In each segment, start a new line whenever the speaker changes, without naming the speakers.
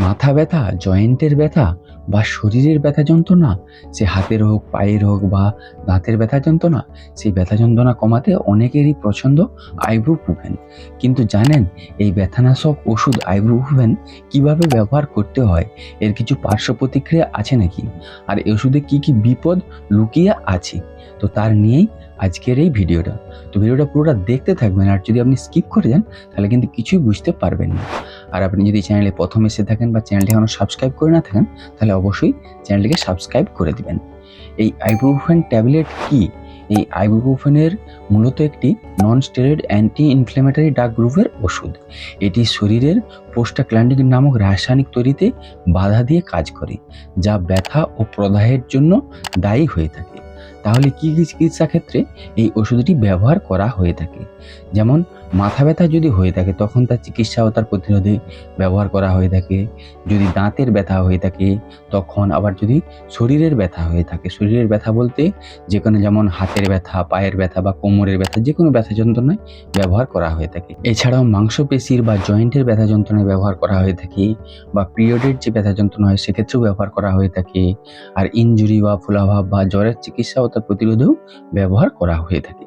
মাথা ব্যথা, জয়েন্টের ব্যথা বা শরীরের ব্যথা যন্ত্রণা, সে হাতের হোক, পায়ের হোক বা দাঁতের ব্যথা যন্ত্রণা, সেই ব্যথা যন্ত্রণা কমাতে অনেকেরই পছন্দ আইব্রুপ্রুফেন। কিন্তু জানেন, এই ব্যথানাশক ওষুধ আইব্রুপ্রুফেন কীভাবে ব্যবহার করতে হয়? এর কিছু পার্শ্ব প্রতিক্রিয়া আছে নাকি? আর এই ওষুধে কী কী বিপদ লুকিয়ে আছে? তো তার নিয়েই আজকের এই ভিডিওটা। তো ভিডিওটা পুরোটা দেখতে থাকবেন, আর যদি আপনি স্কিপ করে যান, তাহলে কিন্তু কিছুই বুঝতে পারবেন না। আর আপনি যদি চ্যানেলে প্রথম এসে থাকেন বা চ্যানেলটি এখনও সাবস্ক্রাইব করে না থাকেন, তাহলে অবশ্যই চ্যানেলটিকে সাবস্ক্রাইব করে দিবেন। এই আইব্রুফেন ট্যাবলেট কি? এই আইব্রুফেনের মূলত একটি নন স্টেরয়েড অ্যান্টি ইনফ্লেমেটরি ডাক গ্রুপের ওষুধ। এটি শরীরের পোস্টাক্ল্যান্ডিক নামক রাসায়নিক তৈরিতে বাধা দিয়ে কাজ করে, যা ব্যথা ও প্রদাহের জন্য দায়ী হয়ে থাকে। তাহলে কী কী চিকিৎসা ক্ষেত্রে এই ওষুধটি ব্যবহার করা হয়ে থাকে? যেমন, মাথা ব্যথা যদি হয়ে থাকে, তখন তার চিকিৎসা ও তার প্রতিরোধে ব্যবহার করা হয়ে থাকে। যদি দাঁতের ব্যথা হয়ে থাকে, তখন আবার যদি শরীরের ব্যথা হয়ে থাকে। শরীরের ব্যথা বলতে যে কোনো যেমন হাতের ব্যথা, পায়ের ব্যথা বা কোমরের ব্যথা যে কোনো ব্যথা যন্ত্রণায় ব্যবহার করা হয়ে থাকে। এছাড়াও মাংসপেশির বা জয়েন্টের ব্যথা যন্ত্রণায় ব্যবহার করা হয়ে থাকে বা পিরিয়ডের যে ব্যথা যন্ত্রণা হয়, সেক্ষেত্রেও ব্যবহার করা হয়ে থাকে। আর ইনজুরি বা ফুলাভাব বা জ্বরের চিকিৎসা তার প্রতিরোধেও ব্যবহার করা হয়ে থাকে।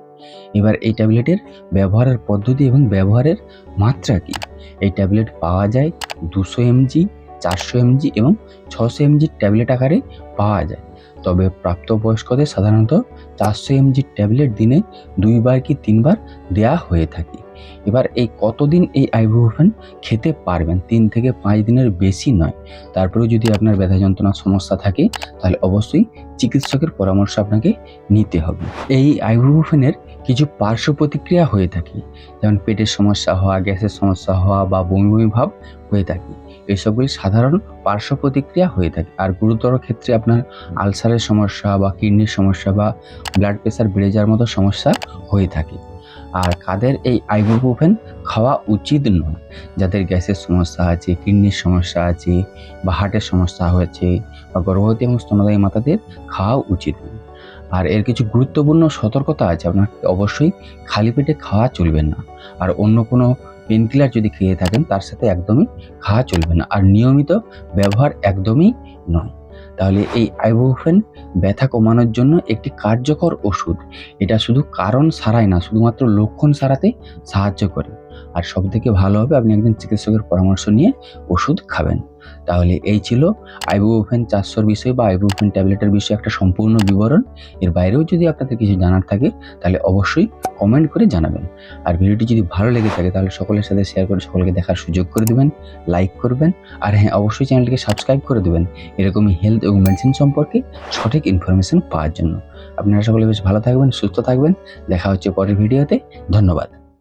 এবার এই ট্যাবলেটের ব্যবহারের পদ্ধতি এবং ব্যবহারের মাত্রা কী? এই ট্যাবলেট পাওয়া যায় দুশো এমজি, চারশো এমজি এবং ছশো এমজির ট্যাবলেট আকারে পাওয়া যায়। তবে প্রাপ্তবয়স্কদের সাধারণত চারশো এমজি ট্যাবলেট দিনে দুইবার কি তিনবার দেয়া হয়ে থাকে। এবার এই কতদিন এই আইবুপ্রোফেন খেতে পারবেন? তিন থেকে পাঁচ দিনের বেশি নয়। তারপরেও যদি আপনার ব্যথা যন্ত্রণার সমস্যা থাকে, তাহলে অবশ্যই চিকিৎসকের পরামর্শ আপনাকে নিতে হবে। এই আইবুপ্রোফেনের কিছু পার্শ্ব প্রতিক্রিয়া হয়ে থাকে, যেমন পেটের সমস্যা হওয়া, গ্যাসের সমস্যা হওয়া বা বমি বমি ভাব হয়ে থাকে। এসবগুলি সাধারণ পার্শ্ব প্রতিক্রিয়া হয়ে থাকে। আর গুরুতর ক্ষেত্রে আপনার আলসারের সমস্যা বা কিডনির সমস্যা বা ব্লাড প্রেশার বেড়ে যাওয়ার মতো সমস্যা হয়ে থাকে। আর কাদের এই আইবুপ্রোফেন খাওয়া উচিত নয়? যাদের গ্যাসের সমস্যা আছে, কিডনির সমস্যা আছে বা হার্টের সমস্যা হয়েছে বা গর্ভবতী এবং স্তনদায়ী মাতাদের খাওয়া উচিত নয়। আর এর কিছু গুরুত্বপূর্ণ সতর্কতা আছে আপনার অবশ্যই খালি পেটে খাওয়া চলবে না। আর অন্য কোনো পেনকিলার যদি খেয়ে থাকেন, তার সাথে একদমই খাওয়া চলবে না। আর নিয়মিত ব্যবহার একদমই নয়। তাহলে এই আইবুপ্রোফেন ব্যথা কমানোর জন্য একটি কার্যকর ওষুধ। এটা শুধু কারণ সারায় না, শুধুমাত্র লক্ষণ সারাতে সাহায্য করে। আর সব থেকে ভালো হবে আপনি একজন চিকিৎসকের পরামর্শ নিয়ে ওষুধ খাবেন। তাহলে এই ছিল আইবুপ্রোফেন চারশোর বিষয়ে বা আইবুপ্রোফেন ট্যাবলেটের বিষয়ে একটা সম্পূর্ণ বিবরণ। এর বাইরেও যদি আপনাদের কিছু জানার থাকে, তাহলে অবশ্যই কমেন্ট করে জানাবেন। আর ভিডিওটি যদি ভালো লেগে থাকে, তাহলে সকলের সাথে শেয়ার করে সকলকে দেখার সুযোগ করে দেবেন লাইক করবেন, আর হ্যাঁ অবশ্যই চ্যানেলটিকে সাবস্ক্রাইব করে দেবেন। এরকমই হেলথ এবং মেডিসিন সম্পর্কে সঠিক ইনফরমেশন পাওয়ার জন্য। আপনারা সকলে বেশ ভালো থাকবেন, সুস্থ থাকবেন। দেখা হচ্ছে পরের ভিডিওতে। ধন্যবাদ।